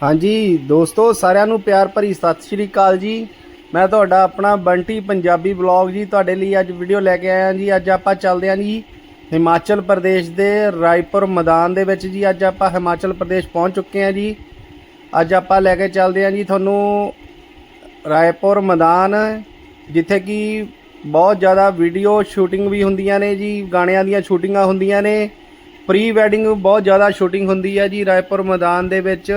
ਹਾਂਜੀ, ਦੋਸਤੋ, ਸਾਰਿਆਂ ਨੂੰ ਪਿਆਰ ਭਰੀ ਸਤਿ ਸ਼੍ਰੀ ਅਕਾਲ ਜੀ। ਮੈਂ ਤੁਹਾਡਾ ਆਪਣਾ ਬੰਟੀ ਪੰਜਾਬੀ ਬਲੌਗ ਜੀ। ਤੁਹਾਡੇ ਲਈ ਅੱਜ ਵੀਡੀਓ ਲੈ ਕੇ ਆਇਆ ਜੀ। ਅੱਜ ਆਪਾਂ ਚੱਲਦੇ ਹਾਂ ਜੀ ਹਿਮਾਚਲ ਪ੍ਰਦੇਸ਼ ਦੇ ਰਾਏਪੁਰ ਮੈਦਾਨ ਦੇ ਵਿੱਚ ਜੀ। ਅੱਜ ਆਪਾਂ ਹਿਮਾਚਲ ਪ੍ਰਦੇਸ਼ ਪਹੁੰਚ ਚੁੱਕੇ ਹਾਂ ਜੀ। ਅੱਜ ਆਪਾਂ ਲੈ ਕੇ ਚੱਲਦੇ ਹਾਂ ਜੀ ਤੁਹਾਨੂੰ ਰਾਏਪੁਰ ਮੈਦਾਨ, ਜਿੱਥੇ ਕਿ ਬਹੁਤ ਜ਼ਿਆਦਾ ਵੀਡੀਓ ਸ਼ੂਟਿੰਗ ਵੀ ਹੁੰਦੀਆਂ ਨੇ ਜੀ। ਗਾਣਿਆਂ ਦੀਆਂ ਸ਼ੂਟਿੰਗਾਂ ਹੁੰਦੀਆਂ ਨੇ। ਪ੍ਰੀ ਵੈਡਿੰਗ ਬਹੁਤ ਜ਼ਿਆਦਾ ਸ਼ੂਟਿੰਗ ਹੁੰਦੀ ਹੈ ਜੀ ਰਾਏਪੁਰ ਮੈਦਾਨ ਦੇ ਵਿੱਚ।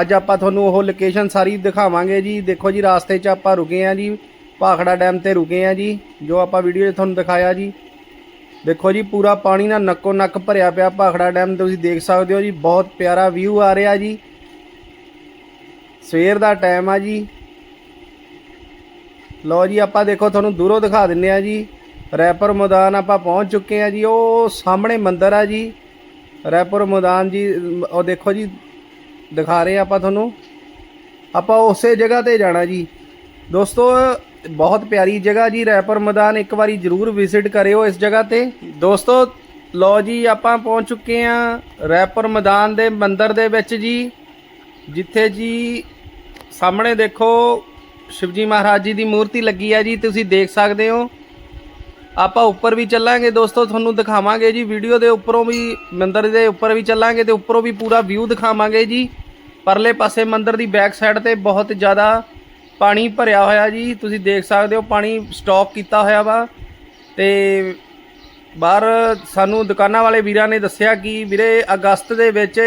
ਅੱਜ ਆਪਾਂ ਤੁਹਾਨੂੰ ਉਹ ਲੋਕੇਸ਼ਨ ਸਾਰੀ ਦਿਖਾਵਾਂਗੇ ਜੀ। ਦੇਖੋ ਜੀ, ਰਾਸਤੇ 'ਚ ਆਪਾਂ ਰੁਕੇ ਆ ਜੀ। ਭਾਖੜਾ ਡੈਮ ਤੇ ਰੁਕੇ ਆ ਜੀ, ਜੋ ਆਪਾਂ ਵੀਡੀਓ 'ਚ ਤੁਹਾਨੂੰ ਦਿਖਾਇਆ ਜੀ। ਦੇਖੋ ਜੀ, ਪੂਰਾ ਪਾਣੀ ਨਾਲ ਨੱਕੋ ਨੱਕ ਭਰਿਆ ਪਿਆ ਭਾਖੜਾ ਡੈਮ, ਤੁਸੀਂ ਦੇਖ ਸਕਦੇ ਹੋ ਜੀ, ਬਹੁਤ ਪਿਆਰਾ ਵਿਊ ਆ ਰਿਹਾ ਜੀ। ਸਵੇਰ ਦਾ ਟਾਈਮ ਆ ਜੀ। ਲਓ ਜੀ, ਆਪਾਂ ਦੇਖੋ, ਤੁਹਾਨੂੰ ਦੂਰੋਂ ਦਿਖਾ ਦਿੰਨੇ ਆ ਜੀ। ਰੈਪਰ ਮੈਦਾਨ ਆਪਾਂ ਪਹੁੰਚ ਚੁੱਕੇ ਆ ਜੀ, ਉਹ ਸਾਹਮਣੇ ਮੰਦਿਰ ਆ ਜੀ। ਰੈਪਰ ਮੈਦਾਨ ਜੀ, ਉਹ ਦੇਖੋ ਜੀ ਦਿਖਾ ਰਹੇ ਆ ਆਪਾਂ ਤੁਹਾਨੂੰ। ਆਪਾਂ ਉਸੇ ਜਗ੍ਹਾ ਤੇ ਜਾਣਾ ਜੀ। ਦੋਸਤੋ, ਬਹੁਤ ਪਿਆਰੀ ਜਗ੍ਹਾ ਜੀ, ਰੈਪਰ ਮੈਦਾਨ ਇੱਕ ਵਾਰੀ ਜ਼ਰੂਰ ਵਿਜ਼ਿਟ ਕਰਿਓ ਇਸ ਜਗ੍ਹਾ ਤੇ। ਦੋਸਤੋ, ਲਓ ਜੀ, ਆਪਾਂ ਪਹੁੰਚ ਚੁੱਕੇ ਆ ਰੈਪਰ ਮੈਦਾਨ ਦੇ ਮੰਦਿਰ ਦੇ ਵਿੱਚ ਜੀ। ਜਿੱਥੇ ਜੀ ਸਾਹਮਣੇ ਦੇਖੋ, ਸ਼ਿਵਜੀ ਮਹਾਰਾਜ ਜੀ ਦੀ ਮੂਰਤੀ ਲੱਗੀ ਆ ਜੀ, ਤੁਸੀਂ ਦੇਖ ਸਕਦੇ ਹੋ। ਆਪਾਂ ਉੱਪਰ ਵੀ ਚੱਲਾਂਗੇ ਦੋਸਤੋ, ਤੁਹਾਨੂੰ ਦਿਖਾਵਾਂਗੇ ਜੀ ਵੀਡੀਓ ਦੇ ਉੱਪਰੋਂ ਵੀ, ਮੰਦਿਰ ਦੇ ਉੱਪਰ ਵੀ ਚੱਲਾਂਗੇ ਤੇ ਉੱਪਰੋਂ ਵੀ ਪੂਰਾ ਵਿਊ ਦਿਖਾਵਾਂਗੇ ਜੀ। ਪਰਲੇ ਪਾਸੇ ਮੰਦਿਰ ਦੀ ਬੈਕ ਸਾਈਡ ਤੇ ਬਹੁਤ ਜ਼ਿਆਦਾ ਪਾਣੀ ਭਰਿਆ ਹੋਇਆ ਜੀ, ਤੁਸੀਂ ਦੇਖ ਸਕਦੇ ਹੋ ਪਾਣੀ ਸਟਾਕ ਕੀਤਾ ਹੋਇਆ ਵਾ। ਤੇ ਬਾਹਰ ਸਾਨੂੰ ਦੁਕਾਨਾਂ ਵਾਲੇ ਵੀਰਾਂ ਨੇ ਦੱਸਿਆ ਕਿ ਵੀਰੇ ਅਗਸਤ ਦੇ ਵਿੱਚ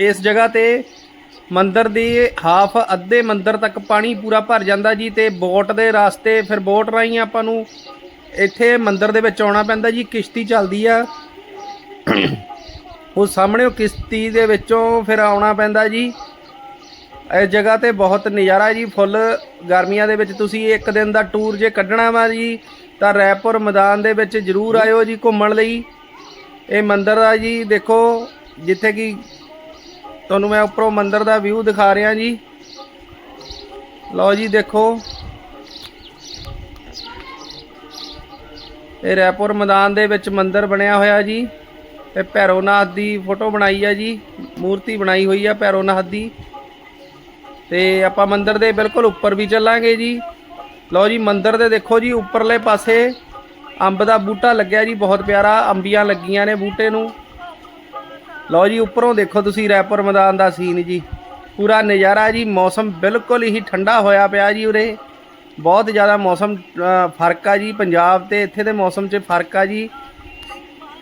ਇਸ ਜਗ੍ਹਾ ਤੇ ਮੰਦਰ ਦੀ ਹਾਫ ਅੱਧੇ ਮੰਦਰ ਤੱਕ ਪਾਣੀ ਪੂਰਾ ਭਰ ਜਾਂਦਾ ਜੀ ਤੇ ਬੋਟ ਦੇ ਰਾਸਤੇ, ਫਿਰ ਬੋਟ ਰਾਹੀਂ ਆਪਾਂ ਨੂੰ ਇੱਥੇ ਮੰਦਿਰ ਦੇ ਵਿੱਚ ਆਉਣਾ ਪੈਂਦਾ ਜੀ ਕਿਸ਼ਤੀ ਚੱਲਦੀ ਆ। ਉਹ ਸਾਹਮਣੇ ਉਹ ਕਿਸ਼ਤੀ ਦੇ ਵਿੱਚੋਂ ਫਿਰ ਆਉਣਾ ਪੈਂਦਾ ਜੀ। ਇਸ ਜਗ੍ਹਾ ਤੇ ਬਹੁਤ ਨਜ਼ਾਰਾ ਜੀ ਫੁੱਲ ਗਰਮੀਆਂ ਦੇ ਵਿੱਚ ਤੁਸੀਂ ਇੱਕ ਦਿਨ ਦਾ ਟੂਰ ਜੇ ਕੱਢਣਾ ਵਾ ਜੀ ਤਾਂ ਰੈਪੁਰ ਮੈਦਾਨ ਦੇ ਵਿੱਚ ਜ਼ਰੂਰ ਆਇਓ ਜੀ ਘੁੰਮਣ ਲਈ। ਇਹ ਮੰਦਿਰ ਆ ਜੀ ਦੇਖੋ ਜਿੱਥੇ ਕਿ ਤੁਹਾਨੂੰ ਮੈਂ ਉੱਪਰੋਂ ਮੰਦਿਰ ਦਾ ਵਿਊ ਦਿਖਾ ਰਿਹਾ ਜੀ। ਲਓ ਜੀ ਦੇਖੋ। ਇਹ ਰੈਪੁਰ ਮੈਦਾਨ ਦੇ ਵਿੱਚ ਮੰਦਿਰ ਬਣਿਆ ਹੋਇਆ ਜੀ। ਤੇ ਭੈਰੋਨਾਥ ਦੀ ਫੋਟੋ ਬਣਾਈ ਹੈ ਜੀ। ਮੂਰਤੀ ਬਣਾਈ ਹੋਈ ਆ ਭੈਰੋਨਾਥ ਦੀ। ਤੇ ਆਪਾਂ ਮੰਦਿਰ ਦੇ ਬਿਲਕੁਲ ਉੱਪਰ ਵੀ ਚੱਲਾਂਗੇ ਜੀ। ਲਓ ਜੀ, ਮੰਦਿਰ ਦੇ ਦੇਖੋ ਜੀ, ਉੱਪਰਲੇ ਪਾਸੇ ਅੰਬ ਦਾ ਬੂਟਾ ਲੱਗਿਆ ਜੀ, ਬਹੁਤ ਪਿਆਰਾ। ਅੰਬੀਆਂ ਲੱਗੀਆਂ ਨੇ ਬੂਟੇ ਨੂੰ। ਲਓ ਜੀ, ਉੱਪਰੋਂ ਦੇਖੋ ਤੁਸੀਂ ਰੈਪੁਰ ਮੈਦਾਨ ਦਾ ਸੀਨ ਜੀ। ਪੂਰਾ ਨਜ਼ਾਰਾ ਜੀ, ਮੌਸਮ ਬਿਲਕੁਲ ਹੀ ਠੰਡਾ ਹੋਇਆ ਪਿਆ ਜੀ ਉਰੇ। ਬਹੁਤ ਜ਼ਿਆਦਾ ਮੌਸਮ ਫ਼ਰਕ ਆ ਜੀ ਪੰਜਾਬ ਤੇ, ਇੱਥੇ ਦੇ ਮੌਸਮ 'ਚ ਫ਼ਰਕ ਆ ਜੀ।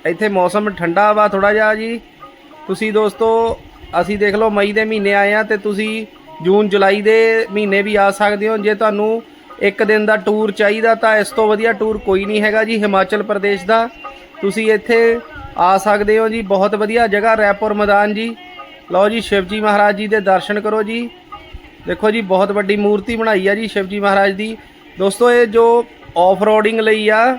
ਇੱਥੇ ਮੌਸਮ ਠੰਡਾ ਵਾ ਥੋੜਾ ਜਿਹਾ ਜੀ। ਤੁਸੀਂ ਦੋਸਤੋ, ਅਸੀਂ ਦੇਖ ਲਓ ਮਈ ਦੇ ਮਹੀਨੇ ਆਏ ਆ ਤੇ ਤੁਸੀਂ ਜੂਨ, ਜੁਲਾਈ ਦੇ ਮਹੀਨੇ ਵੀ ਆ ਸਕਦੇ ਹੋ। ਜੇ ਤੁਹਾਨੂੰ ਇੱਕ ਦਿਨ ਦਾ ਟੂਰ ਚਾਹੀਦਾ ਤਾਂ ਇਸ ਤੋਂ ਵਧੀਆ ਟੂਰ ਕੋਈ ਨਹੀਂ ਹੈਗਾ ਜੀ, ਹਿਮਾਚਲ ਪ੍ਰਦੇਸ਼ ਦਾ। ਤੁਸੀਂ ਇੱਥੇ ਆ ਸਕਦੇ ਹੋ ਜੀ, ਬਹੁਤ ਵਧੀਆ ਜਗ੍ਹਾ ਰੈਪੁਰ ਮੈਦਾਨ ਜੀ। ਲਓ ਜੀ, ਸ਼ਿਵਜੀ ਮਹਾਰਾਜ ਜੀ ਦੇ ਦਰਸ਼ਨ ਕਰੋ ਜੀ। ਦੇਖੋ ਜੀ, ਬਹੁਤ ਵੱਡੀ ਮੂਰਤੀ ਬਣਾਈ ਆ ਜੀ ਸ਼ਿਵਜੀ ਮਹਾਰਾਜ ਦੀ। ਦੋਸਤੋ, ਇਹ ਜੋ ਆਫ ਰੋਡਿੰਗ ਲਈ ਆ,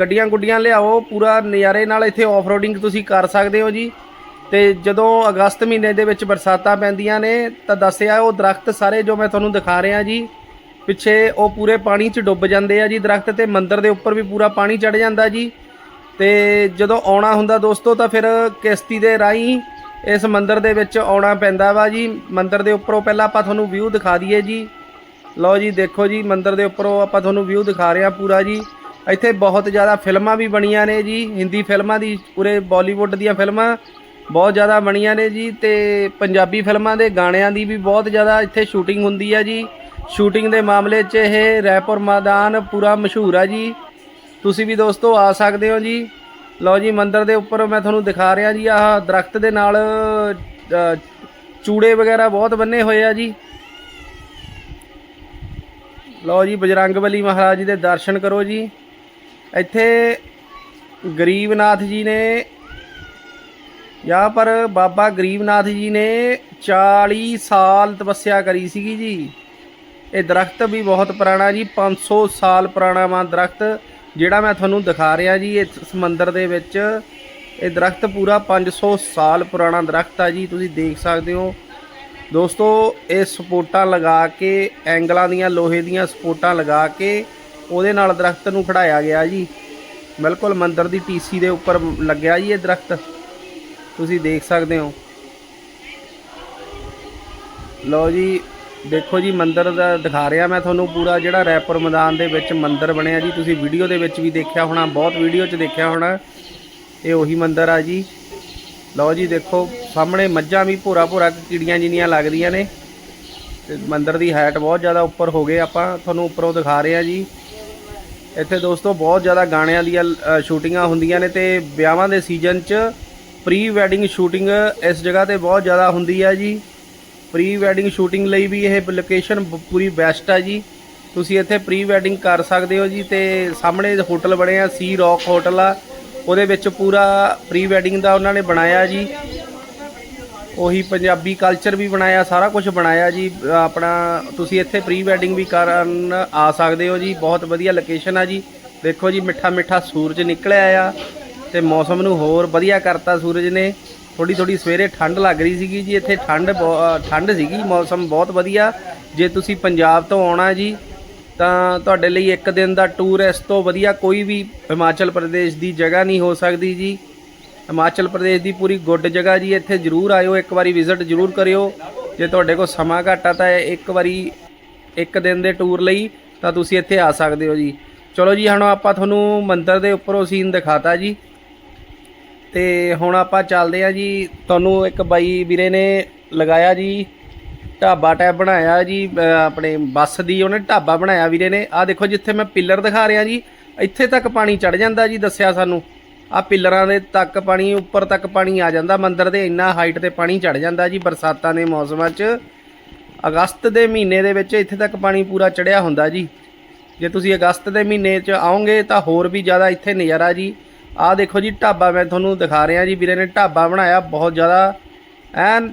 ਗੱਡੀਆਂ ਗੁੱਡੀਆਂ ਲਿਆਓ, ਪੂਰਾ ਨਜ਼ਾਰੇ ਨਾਲ ਇੱਥੇ ਆਫ ਰੋਡਿੰਗ ਤੁਸੀਂ ਕਰ ਸਕਦੇ ਹੋ ਜੀ। ਤੇ ਜਦੋਂ ਅਗਸਤ ਮਹੀਨੇ ਦੇ ਵਿੱਚ ਬਰਸਾਤਾਂ ਪੈਂਦੀਆਂ ਨੇ, ਤਾਂ ਦੱਸਿਆ ਉਹ ਦਰਖਤ ਸਾਰੇ ਜੋ ਮੈਂ ਤੁਹਾਨੂੰ ਦਿਖਾ ਰਿਹਾ ਜੀ, ਪਿੱਛੇ ਉਹ ਪੂਰੇ ਪਾਣੀ 'ਚ ਡੁੱਬ ਜਾਂਦੇ ਆ ਜੀ ਦਰਖਤ ਤੇ, ਮੰਦਰ ਦੇ ਉੱਪਰ ਵੀ ਪੂਰਾ ਪਾਣੀ ਚੜ ਜਾਂਦਾ ਜੀ। ਤੇ ਜਦੋਂ ਆਉਣਾ ਹੁੰਦਾ ਦੋਸਤੋ, ਤਾਂ ਫਿਰ ਕਿਸ਼ਤੀ ਦੇ ਰਾਹੀਂ ਇਸ ਮੰਦਿਰ ਦੇ ਵਿੱਚ ਆਉਣਾ ਪੈਂਦਾ ਵਾ ਜੀ। ਮੰਦਿਰ ਦੇ ਉੱਪਰੋਂ ਪਹਿਲਾਂ ਆਪਾਂ ਤੁਹਾਨੂੰ ਵਿਊ ਦਿਖਾ ਦਈਏ ਜੀ। ਲਓ ਜੀ, ਦੇਖੋ ਜੀ, ਮੰਦਿਰ ਦੇ ਉੱਪਰੋਂ ਆਪਾਂ ਤੁਹਾਨੂੰ ਵਿਊ ਦਿਖਾ ਰਹੇ ਹਾਂ ਪੂਰਾ ਜੀ। ਇੱਥੇ ਬਹੁਤ ਜ਼ਿਆਦਾ ਫਿਲਮਾਂ ਵੀ ਬਣੀਆਂ ਨੇ ਜੀ। ਹਿੰਦੀ ਫਿਲਮਾਂ ਦੀ, ਪੂਰੇ ਬਾਲੀਵੁੱਡ ਦੀਆਂ ਫਿਲਮਾਂ ਬਹੁਤ ਜ਼ਿਆਦਾ ਬਣੀਆਂ ਨੇ ਜੀ ਤੇ ਪੰਜਾਬੀ ਫਿਲਮਾਂ ਦੇ ਗਾਣਿਆਂ ਦੀ ਵੀ ਬਹੁਤ ਜ਼ਿਆਦਾ ਇੱਥੇ ਸ਼ੂਟਿੰਗ ਹੁੰਦੀ ਆ ਜੀ। ਸ਼ੂਟਿੰਗ ਦੇ ਮਾਮਲੇ 'ਚ ਇਹ ਰੈਪੁਰ ਮੈਦਾਨ ਪੂਰਾ ਮਸ਼ਹੂਰ ਆ ਜੀ। ਤੁਸੀਂ ਵੀ ਦੋਸਤੋ ਆ ਸਕਦੇ ਹੋ ਜੀ। ਲਓ ਜੀ, ਮੰਦਰ ਦੇ ਉੱਪਰ ਮੈਂ ਤੁਹਾਨੂੰ ਦਿਖਾ ਰਿਹਾ ਜੀ, ਆਹ ਦਰਖਤ ਦੇ ਨਾਲ ਚੂੜੇ ਵਗੈਰਾ ਬਹੁਤ ਬੰਨੇ ਹੋਏ ਆ ਜੀ। ਲਓ ਜੀ, ਬਜਰੰਗ ਬਲੀ ਮਹਾਰਾਜ ਜੀ ਦੇ ਦਰਸ਼ਨ ਕਰੋ ਜੀ। ਇੱਥੇ ਗਰੀਬਨਾਥ ਜੀ ਨੇ, ਜਾਂ ਪਰ ਬਾਬਾ ਗਰੀਬਨਾਥ ਜੀ ਨੇ 40 ਸਾਲ ਤਪੱਸਿਆ ਕਰੀ ਸੀਗੀ ਜੀ। ਇਹ ਦਰਖਤ ਵੀ ਬਹੁਤ ਪੁਰਾਣਾ ਜੀ 500 ਸਾਲ ਪੁਰਾਣਾ ਮਾਂ ਦਰਖਤ। ਜਿਹੜਾ ਮੈਂ ਤੁਹਾਨੂੰ ਦਿਖਾ ਰਿਹਾ ਜੀ, ਇਸ ਮੰਦਿਰ ਦੇ ਵਿੱਚ ਇਹ ਦਰਖਤ ਪੂਰਾ 500 ਸਾਲ ਪੁਰਾਣਾ ਦਰਖਤ ਆ ਜੀ, ਤੁਸੀਂ ਦੇਖ ਸਕਦੇ ਹੋ। ਦੋਸਤੋ, ਇਹ ਸਪੋਰਟਾਂ ਲਗਾ ਕੇ, ਐਂਗਲਾਂ ਦੀਆਂ, ਲੋਹੇ ਦੀਆਂ ਸਪੋਰਟਾਂ ਲਗਾ ਕੇ ਉਹਦੇ ਨਾਲ ਦਰਖਤ ਨੂੰ ਖੜਾਇਆ ਗਿਆ ਜੀ। ਬਿਲਕੁਲ ਮੰਦਿਰ ਦੀ ਟੀਸੀ ਦੇ ਉੱਪਰ ਲੱਗਿਆ ਜੀ ਇਹ ਦਰਖਤ। ਤੁਸੀਂ ਦੇਖ ਸਕਦੇ ਹੋ। ਲਓ ਜੀ ਦੇਖੋ ਜੀ, ਮੰਦਿਰ ਦਾ ਦਿਖਾ ਰਿਹਾ ਮੈਂ ਤੁਹਾਨੂੰ ਪੂਰਾ ਜਿਹੜਾ ਰੈਪੁਰ ਮੈਦਾਨ ਦੇ ਵਿੱਚ ਮੰਦਿਰ ਬਣਿਆ ਜੀ। ਤੁਸੀਂ ਵੀਡੀਓ ਦੇ ਵਿੱਚ ਵੀ ਦੇਖਿਆ ਹੋਣਾ, ਬਹੁਤ ਵੀਡੀਓ 'ਚ ਦੇਖਿਆ ਹੋਣਾ। ਇਹ ਉਹੀ ਮੰਦਿਰ ਆ ਜੀ। ਲਓ ਜੀ, ਦੇਖੋ, ਸਾਹਮਣੇ ਮੱਝਾਂ ਵੀ ਭੋਰਾ ਭੋਰਾ ਕੀੜੀਆਂ ਜਿੰਨੀਆਂ ਲੱਗਦੀਆਂ ਨੇ। ਤੇ ਮੰਦਿਰ ਦੀ ਹਾਈਟ ਬਹੁਤ ਜ਼ਿਆਦਾ ਉੱਪਰ ਹੋ ਗਏ ਆਪਾਂ, ਤੁਹਾਨੂੰ ਉੱਪਰੋਂ ਦਿਖਾ ਰਹੇ ਆ ਜੀ। ਇੱਥੇ ਦੋਸਤੋ, ਬਹੁਤ ਜ਼ਿਆਦਾ ਗਾਣਿਆਂ ਦੀਆਂ ਸ਼ੂਟਿੰਗਾਂ ਹੁੰਦੀਆਂ ਨੇ ਤੇ ਵਿਆਹਾਂ ਦੇ ਸੀਜ਼ਨ 'ਚ ਪ੍ਰੀ ਵੈਡਿੰਗ ਸ਼ੂਟਿੰਗ ਇਸ ਜਗ੍ਹਾ ਤੇ ਬਹੁਤ ਜ਼ਿਆਦਾ ਹੁੰਦੀ ਹੈ ਜੀ। ਪ੍ਰੀ ਵੈਡਿੰਗ ਸ਼ੂਟਿੰਗ ਲਈ ਵੀ ਇਹ ਲੋਕੇਸ਼ਨ ਪੂਰੀ ਬੈਸਟ ਆ ਜੀ। ਤੁਸੀਂ ਇੱਥੇ ਪ੍ਰੀ ਵੈਡਿੰਗ ਕਰ ਸਕਦੇ ਹੋ ਜੀ ਤੇ ਸਾਹਮਣੇ ਹੋਟਲ ਬਣਿਆ ਸੀ ਰੌਕ ਹੋਟਲ ਆ। ਉਹਦੇ ਵਿੱਚ ਪੂਰਾ ਪ੍ਰੀ ਵੈਡਿੰਗ ਦਾ ਉਹਨਾਂ ਨੇ ਬਣਾਇਆ ਜੀ। ਉਹੀ ਪੰਜਾਬੀ ਕਲਚਰ ਵੀ ਬਣਾਇਆ, ਸਾਰਾ ਕੁਝ ਬਣਾਇਆ ਜੀ। ਆਪਣਾ ਤੁਸੀਂ ਇੱਥੇ ਪ੍ਰੀ ਵੈਡਿੰਗ ਵੀ ਕਰਨ ਆ ਸਕਦੇ ਹੋ ਜੀ। ਬਹੁਤ ਵਧੀਆ ਲੋਕੇਸ਼ਨ ਆ ਜੀ। ਦੇਖੋ ਜੀ, ਮਿੱਠਾ ਮਿੱਠਾ ਸੂਰਜ ਨਿਕਲਿਆ ਆ ਤੇ ਮੌਸਮ ਨੂੰ ਹੋਰ ਵਧੀਆ ਕਰਤਾ ਸੂਰਜ ਨੇ। ਥੋੜੀ ਥੋੜੀ ਸਵੇਰੇ ਠੰਡ ਲੱਗ ਰਹੀ ਸੀਗੀ ਜੀ, ਇੱਥੇ ਠੰਡ ਬਹੁ- ਠੰਡ ਸੀਗੀ, ਮੌਸਮ ਬਹੁਤ ਵਧੀਆ। ਜੇ ਤੁਸੀਂ ਪੰਜਾਬ ਤੋਂ ਆਉਣਾ ਜੀ, ਤਾਂ ਤੁਹਾਡੇ ਲਈ ਇੱਕ ਦਿਨ ਦਾ ਟੂਰ ਇਸ ਤੋਂ ਵਧੀਆ ਕੋਈ ਵੀ ਹਿਮਾਚਲ ਪ੍ਰਦੇਸ਼ ਦੀ ਜਗ੍ਹਾ ਨਹੀਂ ਹੋ ਸਕਦੀ ਜੀ। ਹਿਮਾਚਲ ਪ੍ਰਦੇਸ਼ ਦੀ ਪੂਰੀ ਗੁੱਡ ਜਗ੍ਹਾ ਜੀ, ਇੱਥੇ ਜ਼ਰੂਰ ਆਇਓ, ਇੱਕ ਵਾਰੀ ਵਿਜ਼ਿਟ ਜ਼ਰੂਰ ਕਰਿਓ। ਜੇ ਤੁਹਾਡੇ ਕੋਲ ਸਮਾਂ ਘਾਟਾ ਆ, ਤਾਂ ਇੱਕ ਵਾਰੀ, ਇੱਕ ਦਿਨ ਦੇ ਟੂਰ ਲਈ ਤਾਂ ਤੁਸੀਂ ਇੱਥੇ ਆ ਸਕਦੇ ਹੋ ਜੀ। ਚਲੋ ਜੀ, ਹੁਣ ਆਪਾਂ ਤੁਹਾਨੂੰ ਮੰਦਿਰ ਦੇ ਉੱਪਰੋਂ ਸੀਨ ਦਿਖਾਤਾ ਜੀ। ਤੇ ਹੁਣ ਆਪਾਂ ਚੱਲਦੇ ਆ ਜੀ। ਤੁਹਾਨੂੰ ਇੱਕ ਬਾਈ ਵੀਰੇ ਨੇ ਲਗਾਇਆ ਜੀ, ਢਾਬਾ ਟੈਪ ਬਣਾਇਆ ਜੀ ਆਪਣੇ ਬੱਸ ਦੀ ਉਹਨੇ ਢਾਬਾ ਬਣਾਇਆ ਵੀਰੇ ਨੇ। ਆਹ ਦੇਖੋ ਜਿੱਥੇ ਮੈਂ ਪਿੱਲਰ ਦਿਖਾ ਰਿਹਾ ਜੀ। ਇੱਥੇ ਤੱਕ ਪਾਣੀ ਚੜ ਜਾਂਦਾ ਜੀ, ਦੱਸਿਆ ਸਾਨੂੰ। ਆਹ ਪਿੱਲਰਾਂ ਦੇ ਤੱਕ ਪਾਣੀ, ਉੱਪਰ ਤੱਕ ਪਾਣੀ ਆ ਜਾਂਦਾ। ਮੰਦਰ ਦੇ ਇੰਨਾ ਹਾਈਟ ਤੇ ਪਾਣੀ ਚੜ ਜਾਂਦਾ ਜੀ ਬਰਸਾਤਾਂ ਦੇ ਮੌਸਮਾਂ 'ਚ। ਅਗਸਤ ਦੇ ਮਹੀਨੇ ਦੇ ਵਿੱਚ ਇੱਥੇ ਤੱਕ ਪਾਣੀ ਪੂਰਾ ਚੜਿਆ ਹੁੰਦਾ ਜੀ। ਜੇ ਤੁਸੀਂ ਅਗਸਤ ਦੇ ਮਹੀਨੇ 'ਚ ਆਓਗੇ ਤਾਂ ਹੋਰ ਵੀ ਜ਼ਿਆਦਾ ਇੱਥੇ ਨਜ਼ਾਰਾ ਜੀ। ਆਹ ਦੇਖੋ ਜੀ, ਢਾਬਾ ਮੈਂ ਤੁਹਾਨੂੰ ਦਿਖਾ ਰਿਹਾ ਜੀ, ਵੀਰੇ ਨੇ ਢਾਬਾ ਬਣਾਇਆ, ਬਹੁਤ ਜ਼ਿਆਦਾ ਐਨ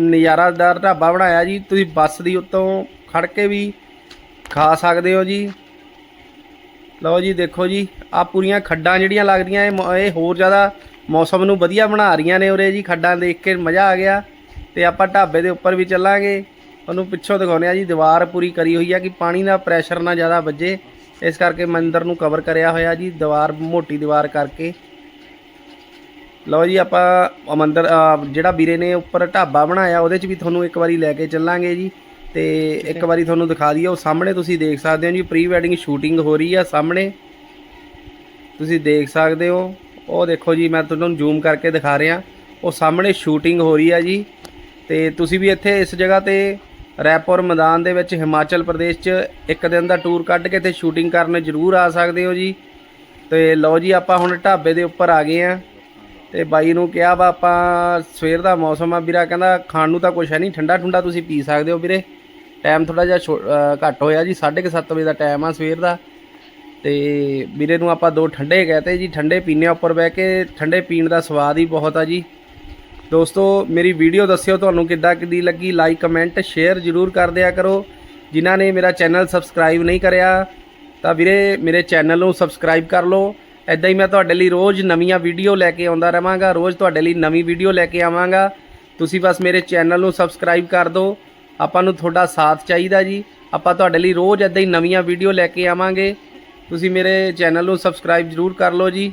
ਨਜ਼ਾਰਾਦਾਰ ਢਾਬਾ ਬਣਾਇਆ ਜੀ। ਤੁਸੀਂ ਬੱਸ ਦੀ ਉੱਤੋਂ ਖੜ ਕੇ ਵੀ ਖਾ ਸਕਦੇ ਹੋ ਜੀ। ਲਓ ਜੀ, ਦੇਖੋ ਜੀ, ਆ ਪੂਰੀਆਂ ਖੱਡਾਂ ਜਿਹੜੀਆਂ ਲੱਗਦੀਆਂ, ਇਹ ਮ- ਇਹ ਹੋਰ ਜ਼ਿਆਦਾ ਮੌਸਮ ਨੂੰ ਵਧੀਆ ਬਣਾ ਰਹੀਆਂ ਨੇ ਉਰੇ ਜੀ, ਖੱਡਾਂ ਦੇਖ ਕੇ ਮਜ਼ਾ ਆ ਗਿਆ। ਤੇ ਆਪਾਂ ਢਾਬੇ ਦੇ ਉੱਪਰ ਵੀ ਚੱਲਾਂਗੇ। ਤੁਹਾਨੂੰ ਪਿੱਛੋਂ ਦਿਖਾਉਂਦੇ ਆ ਜੀ, ਦੀਵਾਰ ਪੂਰੀ ਕਰੀ ਹੋਈ ਆ ਕਿ ਪਾਣੀ ਦਾ ਪ੍ਰੈਸ਼ਰ ਨਾ ਜ਼ਿਆਦਾ ਵੱਜੇ। ਇਸ ਕਰਕੇ ਮੰਦਿਰ ਨੂੰ ਕਵਰ ਕਰਿਆ ਹੋਇਆ ਜੀ, ਦੀਵਾਰ, ਮੋਟੀ ਦੀਵਾਰ ਕਰਕੇ। ਲਓ ਜੀ, ਆਪਾਂ ਉਹ ਮੰਦਿਰ ਜਿਹੜਾ ਵੀਰੇ ਨੇ ਉੱਪਰ ਢਾਬਾ ਬਣਾਇਆ, ਉਹਦੇ 'ਚ ਵੀ ਤੁਹਾਨੂੰ ਇੱਕ ਵਾਰੀ ਲੈ ਕੇ ਚੱਲਾਂਗੇ ਜੀ। ਤੇ ਇੱਕ ਵਾਰੀ ਤੁਹਾਨੂੰ ਦਿਖਾ ਦਈਏ, ਉਹ ਸਾਹਮਣੇ ਤੁਸੀਂ ਦੇਖ ਸਕਦੇ ਹੋ ਜੀ ਪ੍ਰੀ ਵੈਡਿੰਗ ਸ਼ੂਟਿੰਗ ਹੋ ਰਹੀ ਆ ਸਾਹਮਣੇ। ਤੁਸੀਂ ਦੇਖ ਸਕਦੇ ਹੋ, ਉਹ ਦੇਖੋ ਜੀ, ਮੈਂ ਤੁਹਾਨੂੰ ਜ਼ੂਮ ਕਰਕੇ ਦਿਖਾ ਰਿਹਾ। ਉਹ ਸਾਹਮਣੇ ਸ਼ੂਟਿੰਗ ਹੋ ਰਹੀ ਆ ਜੀ। ਤੇ ਤੁਸੀਂ ਵੀ ਇੱਥੇ ਇਸ ਜਗ੍ਹਾ ਤੇ ਰੈਪੁਰ ਮੈਦਾਨ ਦੇ ਵਿੱਚ ਹਿਮਾਚਲ ਪ੍ਰਦੇਸ਼ 'ਚ ਇੱਕ ਦਿਨ ਦਾ ਟੂਰ ਕੱਢ ਕੇ ਤੇ ਸ਼ੂਟਿੰਗ ਕਰਨ ਜ਼ਰੂਰ ਆ ਸਕਦੇ ਹੋ ਜੀ। ਤੇ ਲਓ ਜੀ, ਆਪਾਂ ਹੁਣ ਢਾਬੇ ਦੇ ਉੱਪਰ ਆ ਗਏ ਆ ਤੇ ਬਾਈ ਨੂੰ ਕਿਹਾ ਵਾ, ਆਪਾਂ ਸਵੇਰ ਦਾ ਮੌਸਮ ਆ ਵੀਰਾ, ਕਹਿੰਦਾ ਖਾਣ ਨੂੰ ਤਾਂ ਕੁਛ ਹੈ ਨਹੀਂ, ਠੰਡਾ ਠੁੰਡਾ ਤੁਸੀਂ ਪੀ ਸਕਦੇ ਹੋ ਵੀਰੇ। ਟਾਈਮ ਥੋੜਾ ਜਿਹਾ ਛੋ- ਘੱਟ ਹੋਇਆ ਜੀ 7:30 ਵਜੇ ਦਾ ਟਾਈਮ ਆ ਸਵੇਰ ਦਾ। ਤੇ ਵੀਰੇ ਨੂੰ ਆਪਾਂ ਦੋ ਠੰਡੇ ਕਹਤੇ ਜੀ, ਠੰਡੇ ਪੀਣੇ ਉੱਪਰ ਬਹਿ ਕੇ, ਠੰਡੇ ਪੀਣ ਦਾ ਸਵਾਦ ਹੀ ਬਹੁਤ ਆ ਜੀ। ਦੋਸਤੋ, ਮੇਰੀ ਵੀਡੀਓ ਦੱਸਿਓ ਤੁਹਾਨੂੰ ਕਿੱਦਾਂ ਕਿੱਦੀ ਲੱਗੀ। ਲਾਈਕ ਕਮੈਂਟ ਸ਼ੇਅਰ ਜ਼ਰੂਰ ਕਰ ਦਿਆ ਕਰੋ। ਜਿਨ੍ਹਾਂ ਨੇ ਮੇਰਾ ਚੈਨਲ ਸਬਸਕ੍ਰਾਈਬ ਨਹੀਂ ਕਰਿਆ, ਤਾਂ ਵੀਰੇ ਮੇਰੇ ਚੈਨਲ ਨੂੰ ਸਬਸਕ੍ਰਾਈਬ ਕਰ ਲਓ। ਐਦਾਂ ਹੀ ਮੈਂ ਤੁਹਾਡੇ ਲਈ ਰੋਜ਼ ਨਵੀਆਂ ਵੀਡੀਓ ਲੈ ਕੇ ਆਉਂਦਾ ਰਵਾਂਗਾ। ਰੋਜ਼ ਤੁਹਾਡੇ ਲਈ ਨਵੀਂ ਵੀਡੀਓ ਲੈ ਕੇ ਆਵਾਂਗਾ। ਤੁਸੀਂ ਬਸ ਮੇਰੇ ਚੈਨਲ ਨੂੰ ਸਬਸਕ੍ਰਾਈਬ ਕਰ ਦਿਓ। ਆਪਾਂ ਨੂੰ ਤੁਹਾਡਾ ਸਾਥ ਚਾਹੀਦਾ ਜੀ। ਆਪਾਂ ਤੁਹਾਡੇ ਲਈ ਰੋਜ਼ ਐਦਾਂ ਹੀ ਨਵੀਆਂ ਵੀਡੀਓ ਲੈ ਕੇ ਆਵਾਂਗੇ। ਤੁਸੀਂ ਮੇਰੇ ਚੈਨਲ ਨੂੰ ਸਬਸਕ੍ਰਾਈਬ ਜ਼ਰੂਰ ਕਰ ਲਓ ਜੀ।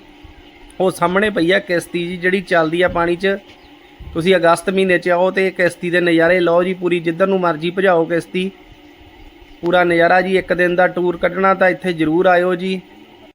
ਉਹ ਸਾਹਮਣੇ ਪਈ ਆ ਕਿਸ਼ਤੀ ਜੀ, ਜਿਹੜੀ ਚੱਲਦੀ ਆ ਪਾਣੀ 'ਚ। ਤੁਸੀਂ ਅਗਸਤ ਮਹੀਨੇ 'ਚ ਆਓ ਤੇ ਕਿਸ਼ਤੀ ਦੇ ਨਜ਼ਾਰੇ ਲਓ ਜੀ, ਪੂਰੀ ਜਿੱਧਰ ਨੂੰ ਮਰਜ਼ੀ ਭਜਾਓ ਕਿਸ਼ਤੀ। ਪੂਰਾ ਨਜ਼ਾਰਾ ਜੀ, ਇੱਕ ਦਿਨ ਦਾ ਟੂਰ ਕੱਢਣਾ ਤਾਂ ਇੱਥੇ ਜ਼ਰੂਰ ਆਇਓ ਜੀ।